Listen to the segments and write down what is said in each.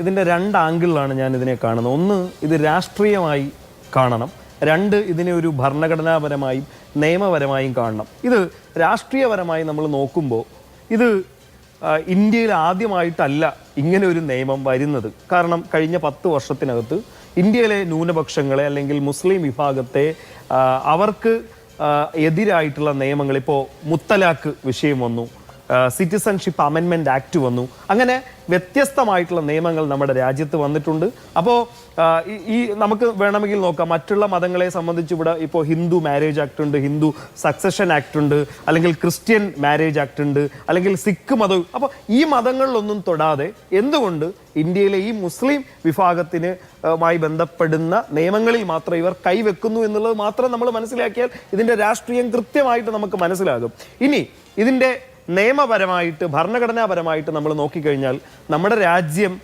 ഇതിന്റെ രണ്ട് ആംഗിളിലാണ് ഞാൻ ഇതിനെ കാണുന്നത്. ഒന്ന് ഇത് രാഷ്ട്രീയമായി കാണണം. രണ്ട് ഇതിനെ ഒരു ഭരണഘടനാപരമായും നിയമപരമായും കാണണം. ഇത് രാഷ്ട്രീയപരമായി നമ്മൾ നോക്കുമ്പോൾ ഇത് ഇന്ത്യയിൽ ആദ്യമായിട്ടല്ല ഇങ്ങനെ ഒരു നിയമം വരുന്നത്. കാരണം കഴിഞ്ഞ പത്ത് വർഷത്തിനകത്ത് ഇന്ത്യയിലെ ന്യൂനപക്ഷങ്ങളെ അല്ലെങ്കിൽ മുസ്ലിം വിഭാഗത്തെ അവർക്ക് എതിരായിട്ടുള്ള നിയമങ്ങൾ ഇപ്പോൾ മുത്തലാഖ് വിഷയം വന്നു. സിറ്റിസൺഷിപ്പ് അമെൻമെന്റ് ആക്ട് വന്നു. അങ്ങനെ വ്യത്യസ്തമായിട്ടുള്ള നിയമങ്ങൾ നമ്മുടെ രാജ്യത്ത് വന്നിട്ടുണ്ട്. അപ്പോൾ ഈ നമുക്ക് വേണമെങ്കിൽ നോക്കാം. മറ്റുള്ള മതങ്ങളെ സംബന്ധിച്ച് ഇവിടെ ഇപ്പോൾ ഹിന്ദു മാരേജ് ആക്ട് ഉണ്ട് ഹിന്ദു സക്സഷൻ ആക്ട് ഉണ്ട് അല്ലെങ്കിൽ ക്രിസ്ത്യൻ മാരേജ് ആക്ട് ഉണ്ട് അല്ലെങ്കിൽ സിഖ് മതം അപ്പോൾ ഈ മതങ്ങളിലൊന്നും തൊടാതെ എന്തുകൊണ്ട് ഇന്ത്യയിലെ ഈ മുസ്ലിം വിഭാഗത്തിന് മായി ബന്ധപ്പെടുന്ന നിയമങ്ങളിൽ മാത്രം ഇവർ കൈവെക്കുന്നു എന്നുള്ളത് മാത്രം നമ്മൾ മനസ്സിലാക്കിയാൽ ഇതിന്റെ രാഷ്ട്രീയം കൃത്യമായിട്ട് നമുക്ക് മനസ്സിലാകും. ഇനി ഇതിന്റെ നിയമപരമായിട്ട് ഭരണഘടനാപരമായിട്ട് നമ്മൾ നോക്കിക്കഴിഞ്ഞാൽ നമ്മുടെ രാജ്യം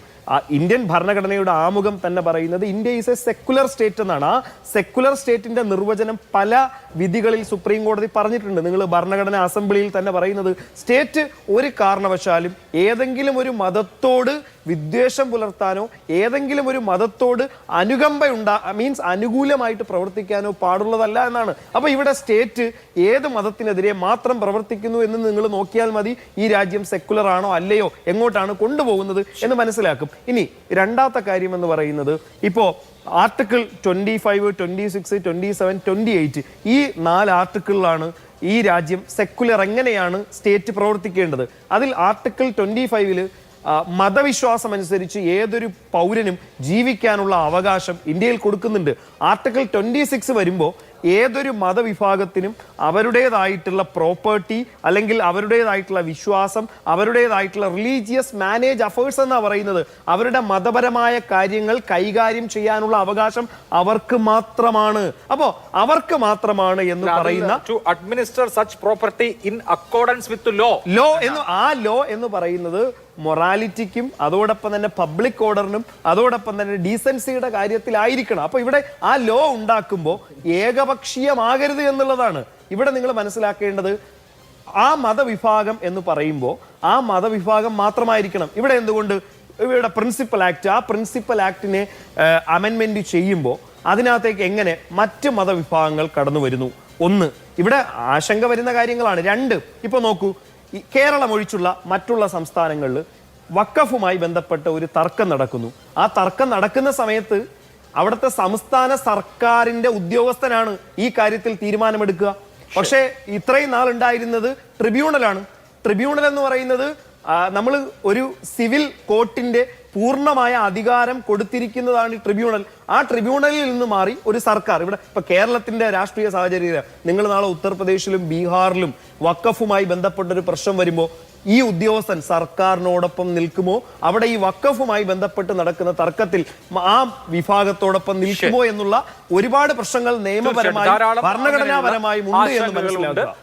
ഇന്ത്യൻ ഭരണഘടനയുടെ ആമുഖം തന്നെ പറയുന്നത് India is a secular state എന്നാണ്. ആ സെക്കുലർ സ്റ്റേറ്റിന്റെ നിർവചനം പല വിധികളിൽ സുപ്രീം കോടതി പറഞ്ഞിട്ടുണ്ട്. നിങ്ങൾ ഭരണഘടന അസംബ്ലിയിൽ തന്നെ പറയുന്നത് സ്റ്റേറ്റ് ഒരു കാരണവശാലും ഏതെങ്കിലും ഒരു മതത്തോട് വിദ്വേഷം പുലർത്താനോ ഏതെങ്കിലും ഒരു മതത്തോട് അനുകമ്പ ഉണ്ടാ മീൻസ് അനുകൂലമായിട്ട് പ്രവർത്തിക്കാനോ പാടുള്ളതല്ല എന്നാണ്. അപ്പൊ ഇവിടെ സ്റ്റേറ്റ് ഏത് മതത്തിനെതിരെ മാത്രം പ്രവർത്തിക്കുന്നു എന്ന് നിങ്ങൾ നോക്കിയാൽ മതി. ഈ രാജ്യം സെക്കുലർ ആണോ അല്ലയോ എങ്ങോട്ടാണ് കൊണ്ടുപോകുന്നത് എന്ന് മനസ്സിലാക്കും. ഇനി രണ്ടാമത്തെ കാര്യം എന്ന് പറയുന്നത് ഇപ്പോ article twenty five twenty six twenty seven twenty eight ഈ നാല് ആർട്ടിക്കിളിലാണ് ഈ രാജ്യം സെക്കുലർ എങ്ങനെയാണ് സ്റ്റേറ്റ് പ്രവർത്തിക്കേണ്ടത്. അതിൽ ആർട്ടിക്കിൾ ട്വന്റി ഫൈവിൽ മതവിശ്വാസം അനുസരിച്ച് ഏതൊരു പൗരനും ജീവിക്കാനുള്ള അവകാശം ഇന്ത്യയിൽ കൊടുക്കുന്നുണ്ട്. ആർട്ടിക്കിൾ ട്വന്റി സിക്സ് വരുമ്പോൾ ഏതൊരു മതവിഭാഗത്തിനും അവരുടേതായിട്ടുള്ള പ്രോപ്പർട്ടി അല്ലെങ്കിൽ അവരുടേതായിട്ടുള്ള വിശ്വാസം അവരുടേതായിട്ടുള്ള റിലീജിയസ് മാനേജ് അഫേഴ്സ് എന്നാണ് പറയുന്നത്. അവരുടെ മതപരമായ കാര്യങ്ങൾ കൈകാര്യം ചെയ്യാനുള്ള അവകാശം അവർക്ക് മാത്രമാണ്. അപ്പോ അവർക്ക് മാത്രമാണ് എന്ന് പറയുന്ന to administer such property in accordance with law. Law എന്ന് ആ ലോ എന്ന് പറയുന്നത് മൊറാലിറ്റിക്കും അതോടൊപ്പം തന്നെ പബ്ലിക് ഓർഡറിനും അതോടൊപ്പം തന്നെ ഡീസൻസിയുടെ കാര്യത്തിലായിരിക്കണം. അപ്പൊ ഇവിടെ ആ ലോ ഉണ്ടാക്കുമ്പോൾ ഏകപക്ഷീയമാകരുത് എന്നുള്ളതാണ്. ഇവിടെ നിങ്ങൾ മനസ്സിലാക്കേണ്ടത് ആ മതവിഭാഗം എന്ന് പറയുമ്പോൾ ആ മതവിഭാഗം മാത്രമായിരിക്കണം. ഇവിടെ എന്തുകൊണ്ട്? ഇവിടെ പ്രിൻസിപ്പൽ ആക്ട് ആ പ്രിൻസിപ്പൽ ആക്ടിനെ അമെൻമെന്റ് ചെയ്യുമ്പോൾ അതിനകത്തേക്ക് എങ്ങനെ മറ്റ് മതവിഭാഗങ്ങൾ കടന്നു വരുന്നു? ഒന്ന് ഇവിടെ ആശങ്ക വരുന്ന കാര്യങ്ങളാണ്. രണ്ട് ഇപ്പൊ നോക്കൂ കേരളം ഒഴിച്ചുള്ള മറ്റുള്ള സംസ്ഥാനങ്ങളിൽ വക്കഫുമായി ബന്ധപ്പെട്ട ഒരു തർക്കം നടക്കുന്നു. ആ തർക്കം നടക്കുന്ന സമയത്ത് അവിടുത്തെ സംസ്ഥാന സർക്കാരിന്റെ ഉദ്യോഗസ്ഥനാണ് ഈ കാര്യത്തിൽ തീരുമാനമെടുക്കുക. പക്ഷേ ഇത്രയും നാൾ ഉണ്ടായിരുന്നത് ട്രിബ്യൂണലാണ്. ട്രിബ്യൂണൽ എന്ന് പറയുന്നത് നമ്മൾ ഒരു സിവിൽ കോർട്ടിന്റെ പൂർണമായ അധികാരം കൊടുത്തിരിക്കുന്നതാണ് ഈ ട്രിബ്യൂണൽ. ആ ട്രിബ്യൂണലിൽ നിന്ന് മാറി ഒരു സർക്കാർ. ഇവിടെ ഇപ്പൊ കേരളത്തിന്റെ രാഷ്ട്രീയ സാഹചര്യം നിങ്ങൾ നാളെ ഉത്തർപ്രദേശിലും ബീഹാറിലും വക്കഫുമായി ബന്ധപ്പെട്ട ഒരു പ്രശ്നം വരുമ്പോൾ ഈ ഉദ്യോഗസ്ഥൻ സർക്കാരിനോടൊപ്പം നിൽക്കുമോ? അവിടെ ഈ വക്കഫുമായി ബന്ധപ്പെട്ട് നടക്കുന്ന തർക്കത്തിൽ ആ വിഭാഗത്തോടൊപ്പം നിൽക്കുമോ എന്നുള്ള ഒരുപാട് പ്രശ്നങ്ങൾ നിയമപരമായി ഭരണഘടനാപരമായി ഉണ്ട് എന്ന്. മനസ്സിലാക്കുക.